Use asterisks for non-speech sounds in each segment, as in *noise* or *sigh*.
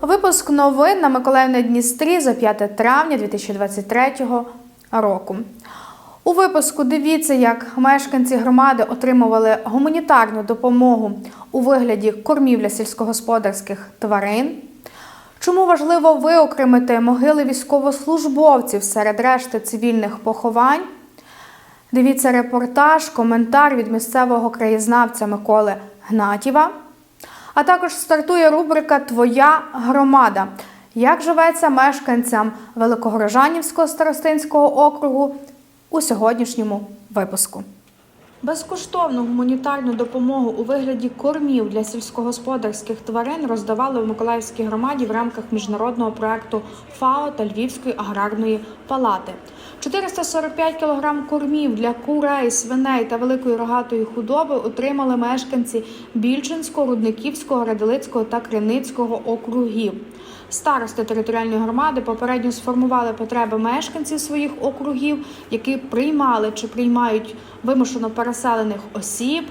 Випуск новин на Миколаївна Дністрі за 5 травня 2023 року. У випуску дивіться, як мешканці громади отримували гуманітарну допомогу у вигляді кормів для сільськогосподарських тварин. Чому важливо виокремити могили військовослужбовців серед решти цивільних поховань? Дивіться репортаж, коментар від місцевого краєзнавця Миколи Гнатіва. А також стартує рубрика Твоя громада. Як живеться мешканцям Великогорожанівського старостинського округу у сьогоднішньому випуску? Безкоштовну гуманітарну допомогу у вигляді кормів для сільськогосподарських тварин роздавали в Миколаївській громаді в рамках міжнародного проекту ФАО та Львівської аграрної палати. 445 кг кормів для курей, свиней та великої рогатої худоби отримали мешканці Більчинського, Рудниківського, Радилицького та Криницького округів. Старости територіальної громади попередньо сформували потреби мешканців своїх округів, які приймали чи приймають вимушено переселених осіб,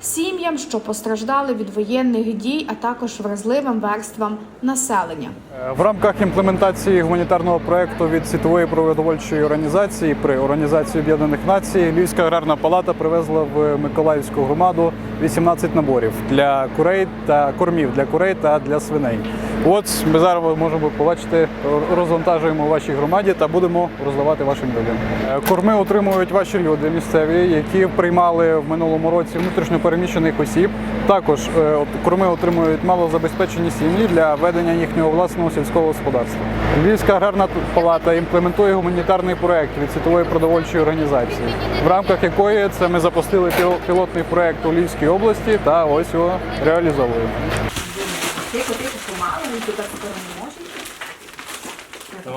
сім'ям, що постраждали від воєнних дій, а також вразливим верствам населення. Е, В рамках імплементації гуманітарного проекту від світової продовольчої організації при Організації Об'єднаних Націй Львівська аграрна палата привезла в Миколаївську громаду 18 наборів для курей та кормів для курей та для свиней. От ми зараз можемо побачити, розвантажуємо вашій громаді та будемо роздавати вашим людям. Е, Корми отримують ваші люди місцеві, які приймали в минулому році внутрішньопереміщених осіб. Також е, корми отримують малозабезпечені сім'ї для ведення їхнього власного сільського господарства. Львівська аграрна палата імплементує гуманітарний проект від світової продовольчої організації, в рамках якої це ми запустили пілотний проект у Львівській області та ось його реалізовуємо.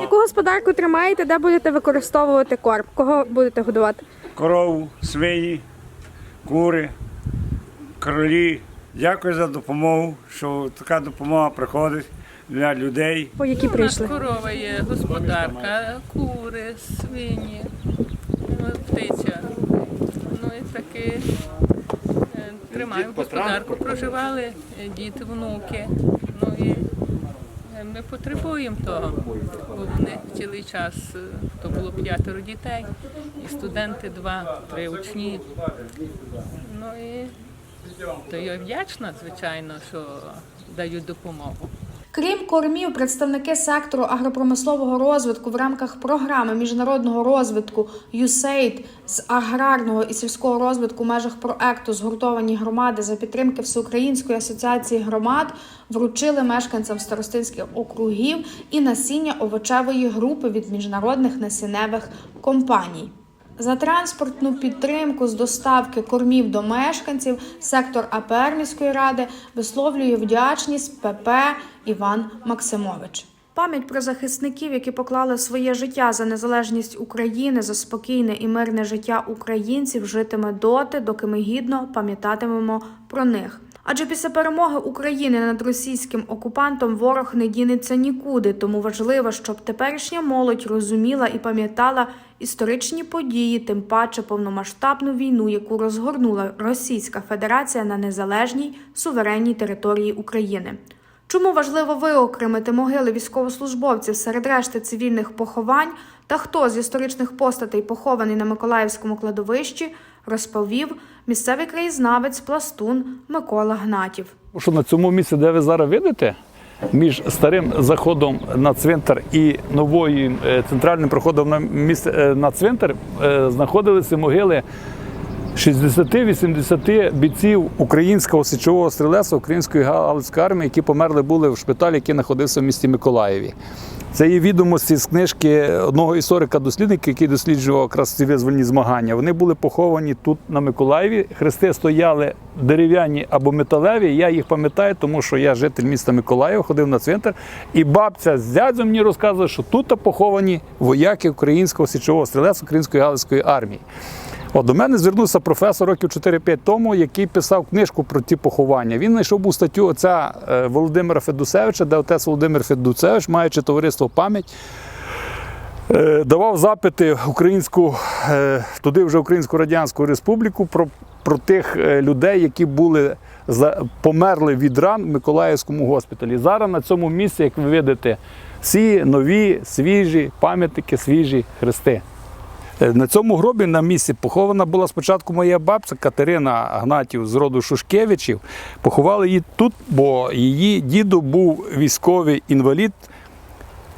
Яку господарку тримаєте, де будете використовувати корм? Кого будете годувати? корову, свині, кури, кролі. Дякую за допомогу, що така допомога приходить для людей. По які У нас корова є, господарка, кури, свині, ну, птиця. Ну і таки е, тримаю господарку. Проживали е, діти, внуки. Ну і ми потребуємо того, бо вони цілий час, е, то було п'ятеро дітей, і студенти два, три учні. Ну і то я вдячна, звичайно, що дають допомогу. Крім кормів, представники сектору агропромислового розвитку в рамках програми міжнародного розвитку USAID з аграрного і сільського розвитку в межах проекту згуртовані громади за підтримки Всеукраїнської асоціації громад вручили мешканцям старостинських округів і насіння овочевої групи від міжнародних насінневих компаній. За транспортну підтримку з доставки кормів до мешканців сектор АПР міської ради висловлює вдячність ПП Іван Максимович. Пам'ять про захисників, які поклали своє життя за незалежність України, за спокійне і мирне життя українців, житиме доти, доки ми гідно пам'ятатимемо про них. Адже після перемоги України над російським окупантом ворог не дінеться нікуди, тому важливо, щоб теперішня молодь розуміла і пам'ятала історичні події, тим паче повномасштабну війну, яку розгорнула Російська Федерація на незалежній суверенній території України. Чому важливо виокремити могили військовослужбовців серед решти цивільних поховань та хто з історичних постатей похований на Миколаївському кладовищі, розповів місцевий краєзнавець пластун Микола Гнатів. Що на цьому місці, де ви зараз видите, між старим заходом на цвинтар і новою е, центральним проходом на місце е, на цвинтар е, знаходилися могили 60-80 бійців українського січового стрілецтва, української галицької армії, які померли були в шпиталі, який знаходився в місті Миколаєві. Це є відомості з книжки одного історика-дослідника, який досліджував якраз ці визвольні змагання. Вони були поховані тут на Миколаєві. Хрести стояли дерев'яні або металеві. Я їх пам'ятаю, тому що я житель міста Миколаєва, ходив на цвинтар. І бабця з дядзом мені розказує, що тут поховані вояки українського січового стрілецтва української галицької армії. От до мене звернувся професор років 4-5 тому, який писав книжку про ті поховання. Він знайшов був статтю отця е, Володимира Федусевича, де отець Володимир Федусевич, маючи товариство пам'ять, Е, давав запити українську, е, туди вже Українську Радянську Республіку про, про тих людей, які були померли від ран в Миколаївському госпіталі. Зараз на цьому місці, як ви видите, всі нові, свіжі пам'ятники, свіжі хрести. Е, На цьому гробі на місці похована була спочатку моя бабця Катерина Гнатів з роду Шушкевичів. Поховали її тут, бо її діду був військовий інвалід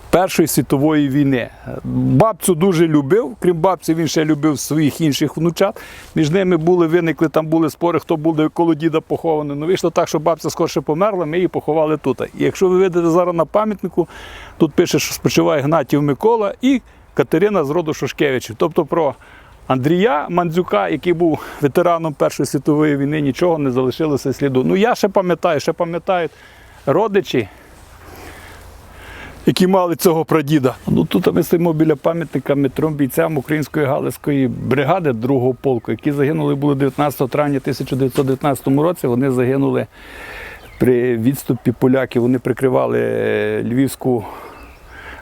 Першої світової війни. Бабцю дуже любив, крім бабці, він ще любив своїх інших внучат. Між ними були, виникли, там були спори, хто буде коло діда похований. Ну вийшло так, що бабця скорше померла, ми її поховали тут. І якщо ви видите зараз на пам'ятнику, тут пише, що спочиває Гнатів Микола і Катерина з роду Шушкевичів. Тобто про Андрія Мандзюка, який був ветераном Першої світової війни, нічого не залишилося сліду. Ну я ще пам'ятаю, ще пам'ятають родичі які мали цього прадіда. Ну тут ми стоїмо біля пам'ятника трьом бійцям української галицької бригади 2-го полку, які загинули були 19 травня 1919 році. Вони загинули при відступі поляків. Вони прикривали е, львівську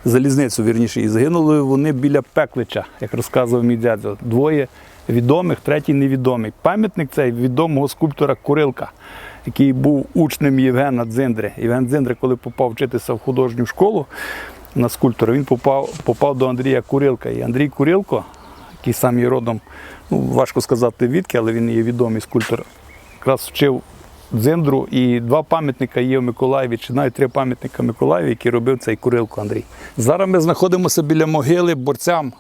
залізницю, вірніше, і загинули вони біля Пеклича, як розказував мій дядько. Двоє відомих, третій невідомий. Пам'ятник цей відомого скульптора Курилка, який був учнем Євгена Дзиндри. Євген Дзиндри, коли попав вчитися в художню школу на скульптора, він попав, попав до Андрія Курилка. І Андрій Курилко, який сам є родом, ну, важко сказати відки, але він є відомий скульптор, якраз вчив Дзиндру, і два пам'ятника є в Миколаєві, чи навіть три пам'ятника Миколаєві, які робив цей Курилко Андрій. Зараз ми знаходимося біля могили борцям,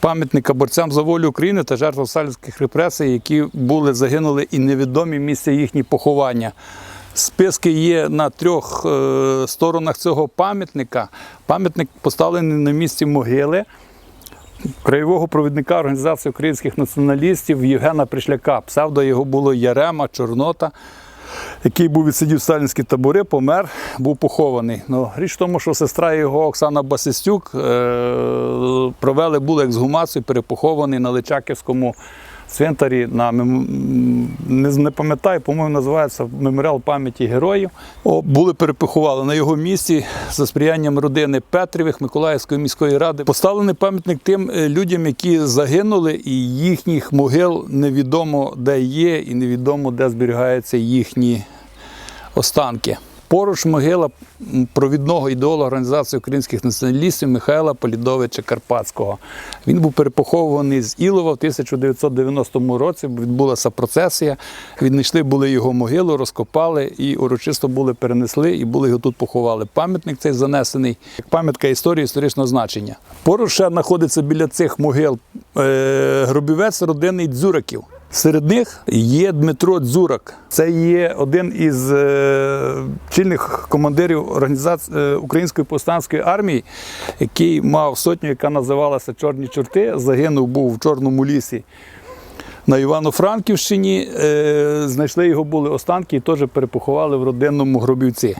пам'ятника борцям за волю України та жертвам сталінських репресій, які були загинули і невідомі місця їхні поховання. Списки є на трьох е, сторонах цього пам'ятника. Пам'ятник поставлений на місці могили краєвого провідника Організації українських націоналістів Євгена Пришляка. Псевдо його було Ярема, Чорнота, який був відсидів сталінські табори, помер, був похований. Ну, річ в тому, що сестра його Оксана Басистюк е- провели були ексгумацію, перепохований на Личаківському цвинтарі на не, не пам'ятаю, по-моєму, називається меморіал пам'яті героїв. О, були перепоховали на його місці за сприянням родини Петрівих Миколаївської міської ради. Поставлений пам'ятник тим е, людям, які загинули, і їхніх могил невідомо де є, і невідомо де зберігаються їхні останки. Поруч могила провідного ідеолога організації українських націоналістів Михайла Полідовича Карпатського. Він був перепохований з Ілова в 1990 році. Відбулася процесія. Віднайшли були його могилу, розкопали і урочисто були перенесли, і були його тут поховали. Пам'ятник цей занесений як пам'ятка історії історичного значення. Поруч ще знаходиться біля цих могил е, гробівець родини Дзюраків. Серед них є Дмитро Дзурак. Це є один із е, чільних командирів е, Української повстанської армії, який мав сотню, яка називалася Чорні чорти. Загинув був в Чорному лісі на Івано-Франківщині. Е, знайшли його були останки і теж перепоховали в родинному гробівці.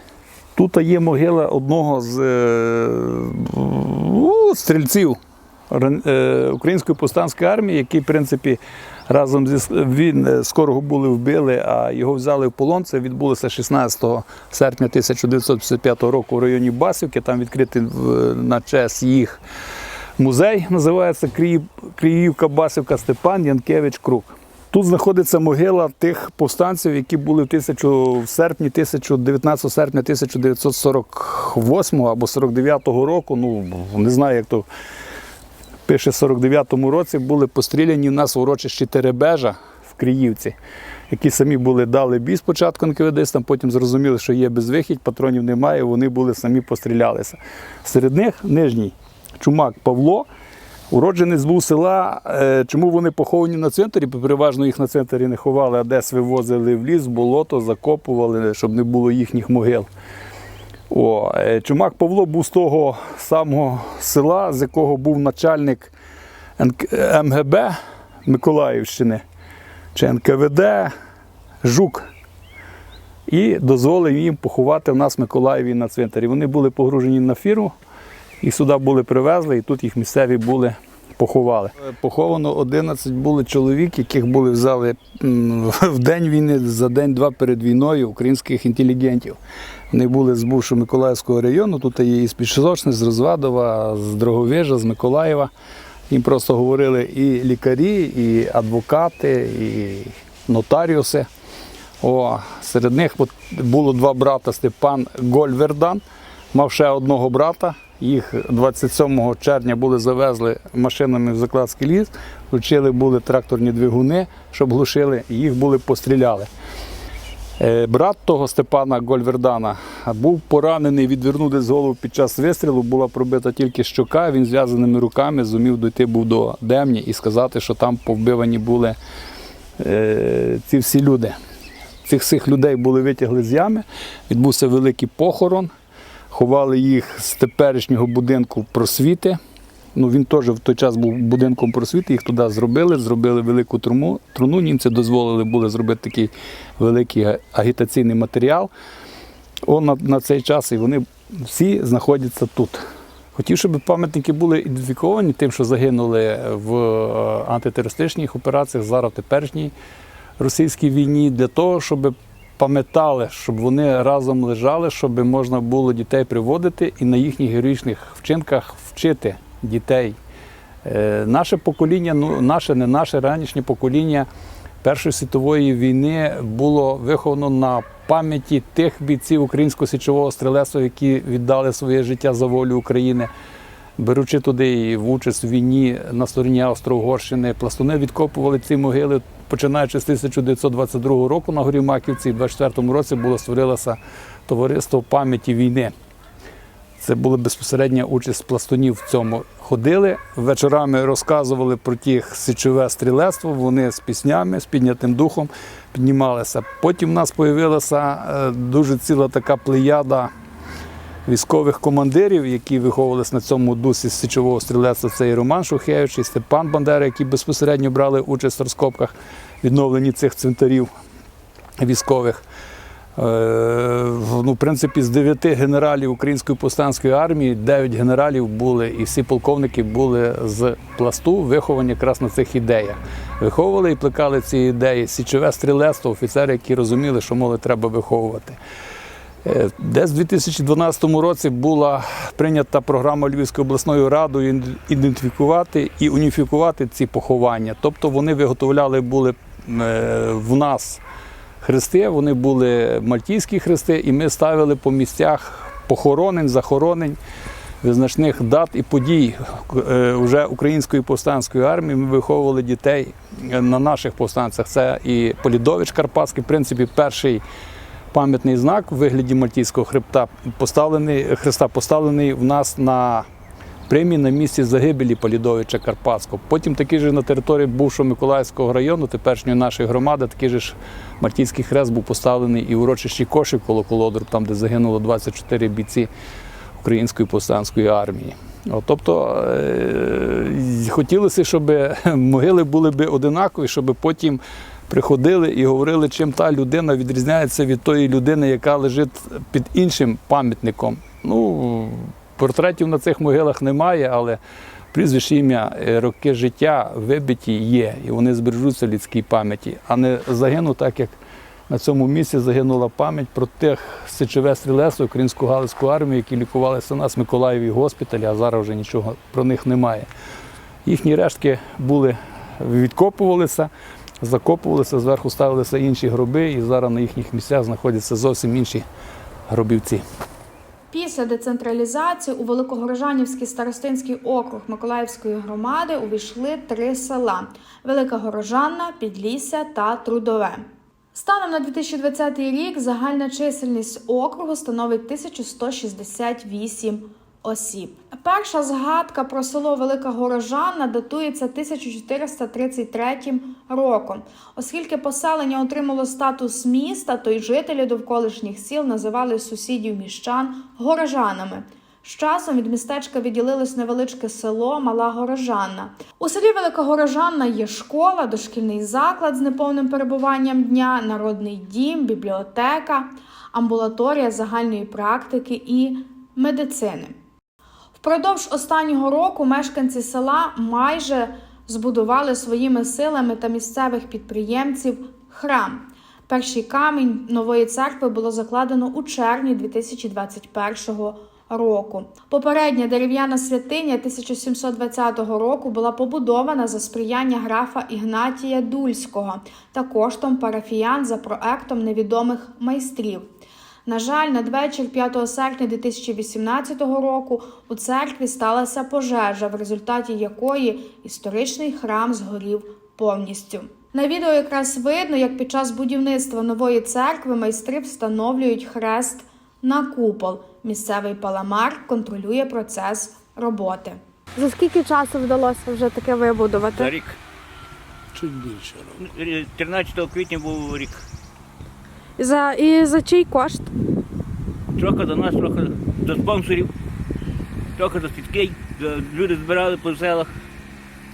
Тут є могила одного з е, у, стрільців Української повстанської армії, який, в принципі, разом зі він е, скоро були вбили, а його взяли в полон. Це відбулося 16 серпня 1955 року в районі Басівки. Там відкритий на честь їх музей, називається Криїв- Криївка Басівка Степан Янкевич Крук. Тут знаходиться могила тих повстанців, які були в, тисячу, в серпні 19 серпня 1948 або 49 року. Ну не знаю, як то пише, в 49-му році були постріляні в нас в урочищі Теребежа в Криївці, які самі були дали бій спочатку НКВДистам, потім зрозуміли, що є безвихідь, патронів немає, вони були самі пострілялися. Серед них нижній чумак Павло. Уродженець був села. Е, Чому вони поховані на цвинтарі? Бо Переважно їх на цвинтарі не ховали, а десь вивозили в ліс, болото, закопували, щоб не було їхніх могил. О, е, Чумак Павло був з того самого села, з якого був начальник МГБ Миколаївщини чи НКВД Жук. І дозволив їм поховати в нас в Миколаєві на цвинтарі. Вони були погружені на фіру, їх сюди були привезли, і тут їх місцеві були поховали. Поховано 11 були чоловік, яких були взяли *laughs* в день війни, за день-два перед війною українських інтелігентів. Вони були з бувшого Миколаївського району. Тут є і з Підшизочни, з Розвадова, з Дроговижа, з Миколаєва. Їм просто говорили і лікарі, і адвокати, і нотаріуси. О, серед них було два брата Степан Гольвердан, мав ще одного брата. Їх 27 червня були завезли машинами в Закладський ліс, включили були тракторні двигуни, щоб глушили, їх були постріляли. Е, Брат того Степана Гольвердана був поранений, відвернув десь голову під час вистрілу, була пробита тільки щока. Він зв'язаними руками зумів дойти був до Демні і сказати, що там повбивані були е, ці всі люди. Цих всіх людей були витягли з ями, відбувся великий похорон, ховали їх з теперішнього будинку просвіти. Ну, він теж в той час був будинком просвіти, їх туди зробили, зробили велику труну. труну. Німці дозволили були зробити такий великий агітаційний матеріал. О, на, на цей час і вони всі знаходяться тут. Хотів, щоб пам'ятники були ідентифіковані тим, що загинули в е, антитерористичних операціях зараз в теперішній російській війні, для того, щоб пам'ятали, щоб вони разом лежали, щоб можна було дітей приводити і на їхніх героїчних вчинках вчити дітей. Е, Наше покоління, ну наше, не наше ранішнє покоління Першої світової війни було виховано на пам'яті тих бійців українського січового стрілецтва, які віддали своє життя за волю України. Беручи туди і в участь в війні на стороні Австро-Угорщини, пластуни відкопували ці могили, починаючи з 1922 року на горі Маківці, в 24-му році було створилося товариство пам'яті війни. Це була безпосередня участь пластунів в цьому. Ходили вечорами, розказували про тих січове стрілецтво. Вони з піснями, з піднятим духом піднімалися. Потім в нас з'явилася дуже ціла така плеяда військових командирів, які виховувалися на цьому дусі січового стрілецтва. Це і Роман Шухевич, і Степан Бандера, які безпосередньо брали участь в розкопках відновленні цих цвинтарів військових. Е, Ну, в принципі, з дев'яти генералів Української повстанської армії, дев'ять генералів були, і всі полковники були з пласту, виховані якраз на цих ідеях. Виховували і плекали ці ідеї. Січове стрілецтво, офіцери, які розуміли, що моли треба виховувати. Е, Десь в 2012 році була прийнята програма Львівською обласною радою ідентифікувати і уніфікувати ці поховання. Тобто вони виготовляли були е, в нас хрести, вони були мальтійські хрести, і ми ставили по місцях похоронень, захоронень, визначних дат і подій е, вже української повстанської армії. Ми виховували дітей на наших повстанцях. Це і Полідович Карпатський, в принципі, перший пам'ятний знак у вигляді мальтійського хребта поставлений, хреста поставлений в нас на премії на місці загибелі Полідовича Карпатського. Потім такий же на території бувшого Миколаївського району, теперішньої нашої громади, такий же ж мальтійський хрест був поставлений і урочищі Кошик коло Колодру, там, де загинуло 24 бійці Української повстанської армії. От, тобто е, хотілося, щоб *laughs* могили були б одинакові, щоб потім приходили і говорили, чим та людина відрізняється від тої людини, яка лежить під іншим пам'ятником. Ну, портретів на цих могилах немає, але прізвище ім'я, е, роки життя вибиті є, і вони збережуться в людській пам'яті, а не загинуть так, як на цьому місці загинула пам'ять про тих січове стрілецтво українську галицьку армію, які лікувалися у нас в Миколаєві госпіталі, а зараз вже нічого про них немає. Їхні рештки були, відкопувалися, закопувалися, зверху ставилися інші гроби, і зараз на їхніх місцях знаходяться зовсім інші гробівці. Після децентралізації у Великогорожанівський старостинський округ Миколаївської громади увійшли три села: Велика Горожанна, Підлісся та Трудове. Станом на 2020 рік загальна чисельність округу становить 1168 осіб. Перша згадка про село Велика Горожанна датується 1433 роком. Оскільки поселення отримало статус міста, то й жителі довколишніх сіл називали сусідів міщан горожанами. З часом від містечка відділилось невеличке село Мала Горожанна. У селі Велика Горожанна є школа, дошкільний заклад з неповним перебуванням дня, народний дім, бібліотека, амбулаторія загальної практики і медицини. Впродовж останнього року мешканці села майже збудували своїми силами та місцевих підприємців храм. Перший камінь нової церкви було закладено у червні 2021 року. Попередня дерев'яна святиня 1720 року була побудована за сприяння графа Ігнатія Дульського та коштом парафіян за проектом невідомих майстрів. На жаль, надвечір 5 серпня 2018 року у церкві сталася пожежа, в результаті якої історичний храм згорів повністю. На відео якраз видно, як під час будівництва нової церкви майстри встановлюють хрест на купол. Місцевий паламар контролює процес роботи. За скільки часу вдалося вже таке За вибудувати? рік. Чуть більше. Е, 13 квітня був рік. За і за чий кошт? Трохи до нас, трохи до спонсорів, трохи до сільських. Люди збирали по селах.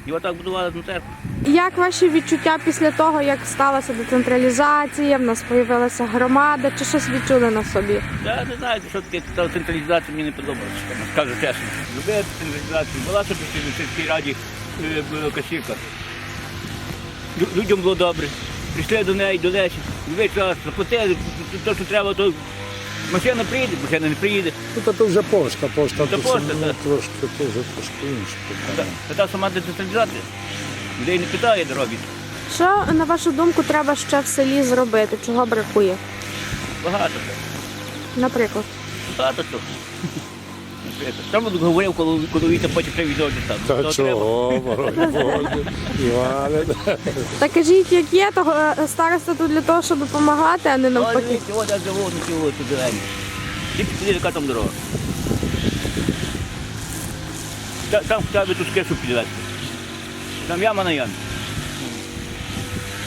І отак будували на церкву. Як ваші відчуття після того, як сталася децентралізація, в нас з'явилася громада, чи щось відчули на собі? Я не знаю, що таке та централізація мені не подобається, скажу чесно. Любила централізацію, була собі в сільській раді е, була Людям було добре. Прийшли до неї, до Лесі, весь час заплатили, те, що треба, то машина приїде, машина не приїде. Ну, то вже пошта, пошта, Та то пошта, ну, так. трошки, то вже трошки інше. Та, та та сама децентралізація. Людей не питає дороги. Що, на вашу думку, треба ще в селі зробити? Чого бракує? Багато. чого. Наприклад. Багато чого. Там от говорив, коли, коли війта потім треба відео. Та То чого, Боже, Іване. Та кажіть, як є, то е, староста тут для того, щоб допомагати, а не. О, навпаки. дивіться, от я живу на цій вулиці зелені. Тільки туди, яка там дорога. Та- Там хоча б ту скишу підвезти. Там яма на ямі.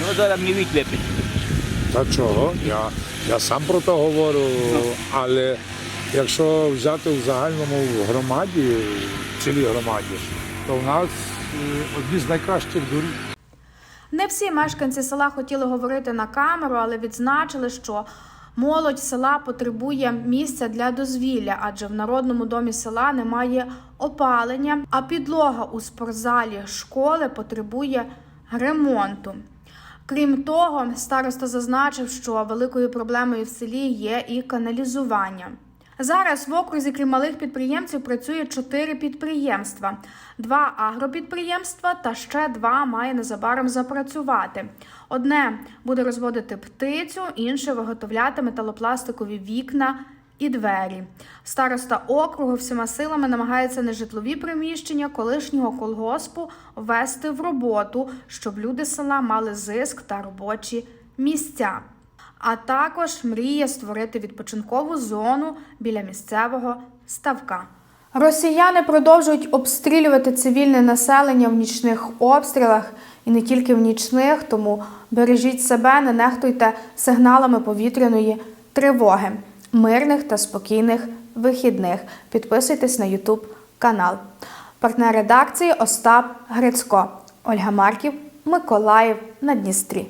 Ну, зараз мені віть. Та чого? Я, я сам про те говорю, але якщо взяти в загальному громаді, в цілій громаді, то в нас е, одні з найкращих доріг. Не всі мешканці села хотіли говорити на камеру, але відзначили, що молодь села потребує місця для дозвілля, адже в народному домі села немає опалення, а підлога у спортзалі школи потребує ремонту. Крім того, староста зазначив, що великою проблемою в селі є і каналізування. Зараз в окрузі, крім малих підприємців, працює чотири підприємства: два агропідприємства та ще два має незабаром запрацювати. Одне буде розводити птицю, інше виготовляти металопластикові вікна і двері. Староста округу всіма силами намагається нежитлові приміщення колишнього колгоспу ввести в роботу, щоб люди села мали зиск та робочі місця. А також мріє створити відпочинкову зону біля місцевого ставка. Росіяни продовжують обстрілювати цивільне населення в нічних обстрілах і не тільки в нічних, тому бережіть себе, не нехтуйте сигналами повітряної тривоги, мирних та спокійних вихідних. Підписуйтесь на YouTube канал. Партнер редакції Остап Грицько, Ольга Марків, Миколаїв на Дністрі.